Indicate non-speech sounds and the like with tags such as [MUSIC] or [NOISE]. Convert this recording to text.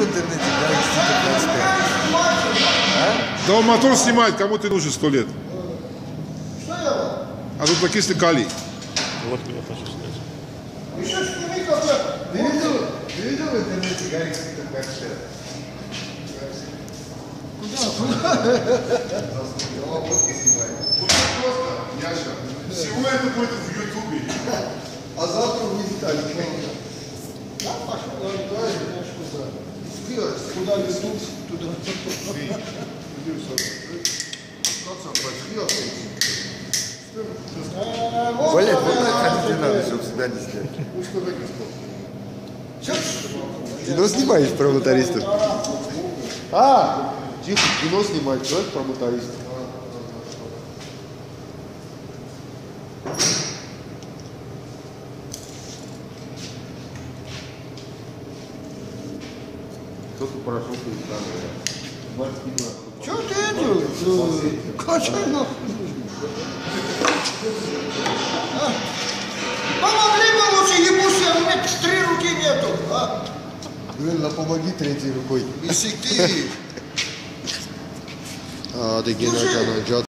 в интернете 25? Да он мотор снимает, кому ты нужен сто лет. А тут накисли калий. Вот куда хочу сказать. Ты видел, ты видел в интернете Galaxy 25? Яша, всего это будет в Ютубе. Куда? Куда вернулся, туда. Блять, вот так ходить не надо, чтобы себя не снять. Кино снимаешь про мотористов? А, тихо, кино снимать, что это про мотористов? Кто-то прошел перед. Что ты делаешь? Качай нахуй. Помогли бы лучше ебусь, а у меня три руки нету. А? Говорил, ну помоги третьей рукой. Если ты [LAUGHS] А, ты гена,